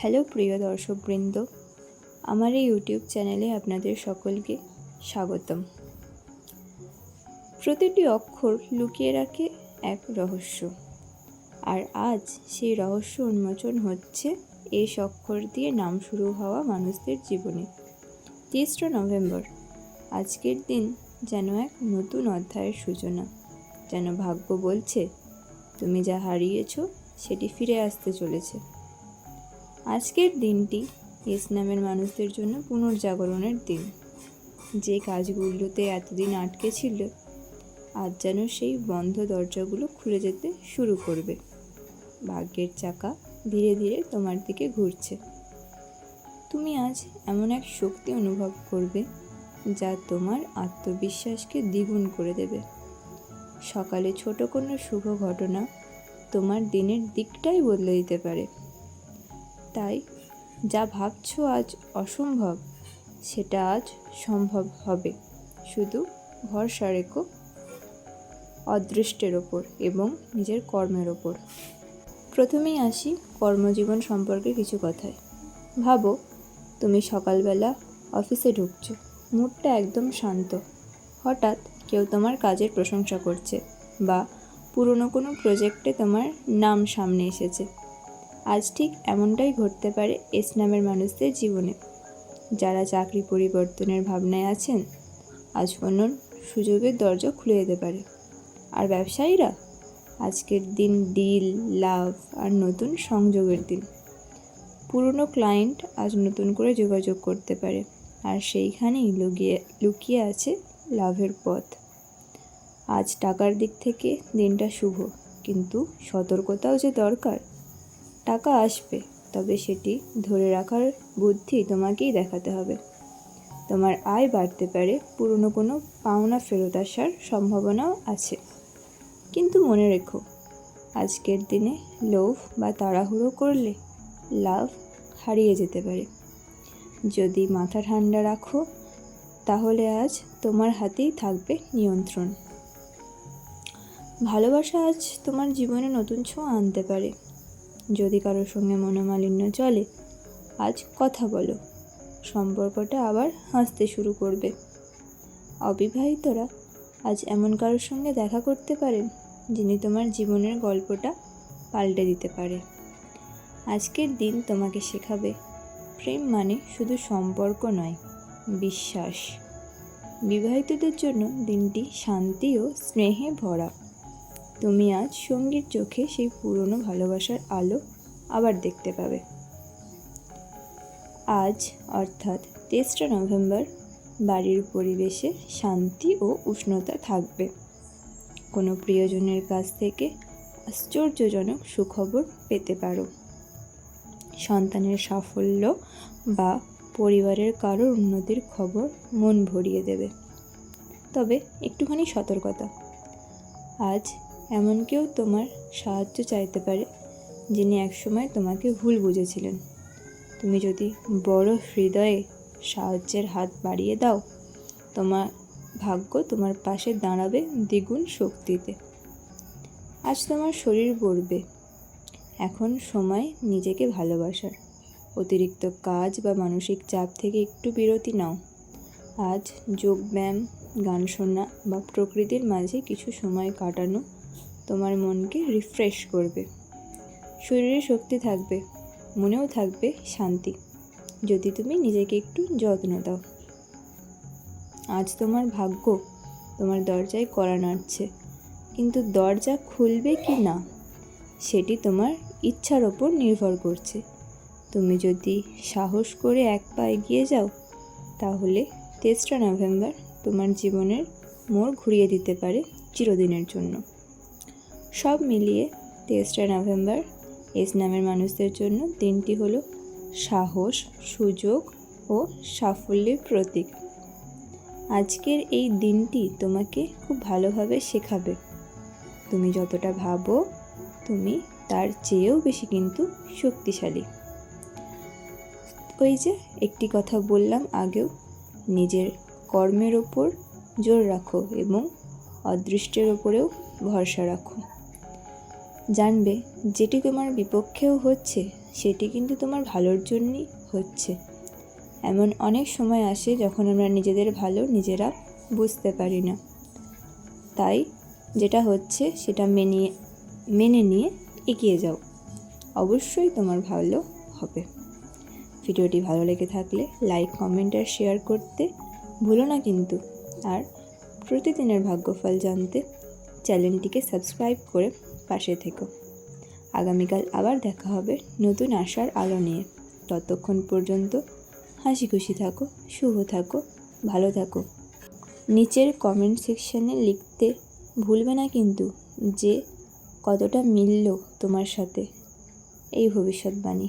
Hello প্রিয় দর্শকবৃন্দ, আমার এই ইউটিউব চ্যানেলে আপনাদের সকলকে স্বাগতম। প্রতিটি অক্ষর লুকিয়ে রাখে এক রহস্য, আর আজ সেই রহস্য উন্মোচন হচ্ছে এস অক্ষর দিয়ে নাম শুরু হওয়া মানুষদের জীবনে। তেসরা নভেম্বর, আজকের দিন যেন এক নতুন অধ্যায়ের সূচনা, যেন ভাগ্য বলছে, তুমি যা হারিয়েছো সেটি ফিরে আসতে চলেছে। আজকের দিনটি ইসলামের মানুষদের জন্য পুনর্জাগরণের দিন। যে কাজগুলোতে এতদিন আটকে ছিল, আজ যেন সেই বন্ধ দরজাগুলো খুলে যেতে শুরু করবে। ভাগ্যের চাকা ধীরে ধীরে তোমার দিকে ঘুরছে। তুমি আজ এমন এক শক্তি অনুভব করবে, যা তোমার আত্মবিশ্বাসকে দ্বিগুণ করে দেবে। সকালে ছোট কোনো শুভ ঘটনা তোমার দিনের দিকটাই বদলে দিতে পারে। তাই যা ভাবছ আজ অসম্ভব, সেটা আজ সম্ভব হবে। শুধু ভরসা রেখো অদৃষ্টের ওপর এবং নিজের কর্মের ওপর। প্রথমেই আসি কর্মজীবন সম্পর্কে কিছু কথায়। ভাবো, তুমি সকালবেলা অফিসে ঢুকছো, মুডটা একদম শান্ত। হঠাৎ কেউ তোমার কাজের প্রশংসা করছে বা পুরনো কোনো প্রজেক্টে তোমার নাম সামনে এসেছে। আজ ঠিক এমনটাই ঘটতে পারে এস নামের মানুষদের জীবনে। যারা চাকরি পরিবর্তনের ভাবনায় আছেন, আজ কোনো সুযোগের দরজা খুলে যেতে পারে। আর ব্যবসায়ীরা, আজকের দিন ডিল, লাভ আর নতুন সংযোগের দিন। পুরনো ক্লায়েন্ট আজ নতুন করে যোগাযোগ করতে পারে আর সেইখানেই লুকিয়ে লুকিয়ে আছে লাভের পথ। আজ টাকার দিক থেকে দিনটা শুভ, কিন্তু সতর্কতাও যে দরকার টাকা আসবে, তবে সেটি ধরে রাখার বুদ্ধি তোমাকেই দেখাতে হবে। তোমার আয় বাড়তে পারে, পুরনো কোনো পাওনা ফেরত আসার সম্ভাবনাও আছে। কিন্তু মনে রেখো, আজকের দিনে লোভ বা তাড়াহুড়ো করলে লাভ হারিয়ে যেতে পারে। যদি মাথা ঠান্ডা রাখো, তাহলে আজ তোমার হাতেই থাকবে নিয়ন্ত্রণ। ভালোবাসা আজ তোমার জীবনে নতুন ছোঁয়া আনতে পারে। যদি কারোর সঙ্গে মনোমালিন্য চলে, আজ কথা বলো। সম্পর্কটা আবার হাসতে শুরু করবে। অবিবাহিতরা আজ এমন কারোর সঙ্গে দেখা করতে পারেন, যিনি তোমার জীবনের গল্পটা পাল্টে দিতে পারে। আজকের দিন তোমাকে শেখাবে, প্রেম মানে শুধু সম্পর্ক নয়, বিশ্বাস। বিবাহিতদের জন্য দিনটি শান্তি ও স্নেহে ভরা। তুমি আজ সঙ্গীর চোখে সেই পুরনো ভালোবাসার আলো আবার দেখতে পাবে। আজ, অর্থাৎ তেসরা নভেম্বর, বাড়ির পরিবেশে শান্তি ও উষ্ণতা থাকবে। কোনো প্রিয়জনের কাছ থেকে আশ্চর্যজনক সুখবর পেতে পারো। সন্তানের সাফল্য বা পরিবারের কারোর উন্নতির খবর মন ভরিয়ে দেবে। তবে একটুখানি সতর্কতা। আজ এমন কেউ তোমার সাহায্য চাইতে পারে, যিনি একসময় তোমাকে ভুল বুঝেছিলেন। তুমি যদি বড় হৃদয়ে সাহায্যের হাত বাড়িয়ে দাও, তোমার ভাগ্য তোমার পাশে দাঁড়াবে দ্বিগুণ শক্তিতে। আজ তোমার শরীর পড়বে এখন সময় নিজেকে ভালোবাসার। অতিরিক্ত কাজ বা মানসিক চাপ থেকে একটু বিরতি নাও। আজ যোগব্যায়াম গান শোনা বা প্রকৃতির মাঝে কিছু সময় কাটানো তোমার মনকে রিফ্রেশ করবে। শরীরে শক্তি থাকবে, মনেও থাকবে শান্তি। যদি তুমি নিজেকে একটু যত্ন দাও। আজ তোমার ভাগ্য তোমার দরজায় কড়া নাড়ছে, কিন্তু দরজা খুলবে কি না, সেটি তোমার ইচ্ছার ওপর নির্ভর করছে। তুমি যদি সাহস করে এক পা এগিয়ে যাও, তাহলে তেসরা নভেম্বর তোমার জীবনের মোড় ঘুরিয়ে দিতে পারে চিরদিনের জন্য। সব মিলিয়ে তেসরা নভেম্বর এস নামের মানুষদের জন্য দিনটি হলো সাহস, সুযোগ ও সাফল্যের প্রতীক। আজকের এই দিনটি তোমাকে খুব ভালোভাবে শেখাবে। তুমি যতটা ভাবো, তুমি তার চেয়েও বেশি কিন্তু শক্তিশালী। ওই যে একটি কথা বললাম আগেও, নিজের কর্মের ওপর জোর রাখো এবং অদৃষ্টের ওপরেও ভরসা রাখো। জানবে যেটি তোমার বিপক্ষেও হচ্ছে, সেটি কিন্তু তোমার ভালোর জন্যই হচ্ছে। এমন অনেক সময় আসে যখন আমরা নিজেদের ভালো নিজেরা বুঝতে পারি না। তাই যেটা হচ্ছে, সেটা মেনে মেনে নিয়ে এগিয়ে যাও। অবশ্যই তোমার ভালো হবে। ভিডিওটি ভালো লেগে থাকলে লাইক, কমেন্ট আর শেয়ার করতে ভুলো না কিন্তু। আর প্রতিদিনের ভাগ্যফল জানতে চ্যানেলটিকে সাবস্ক্রাইব করে পাশে থেকো। আগামীকাল আবার দেখা হবে নতুন আশার আলো নিয়ে। ততক্ষণ পর্যন্ত হাসি খুশি থাকো, শুভ থাকো, ভালো থাকো। নিচের কমেন্ট সেকশানে লিখতে ভুলবে না কিন্তু যে কতটা মিলল তোমার সাথে। এই ভবিষ্যৎবাণী।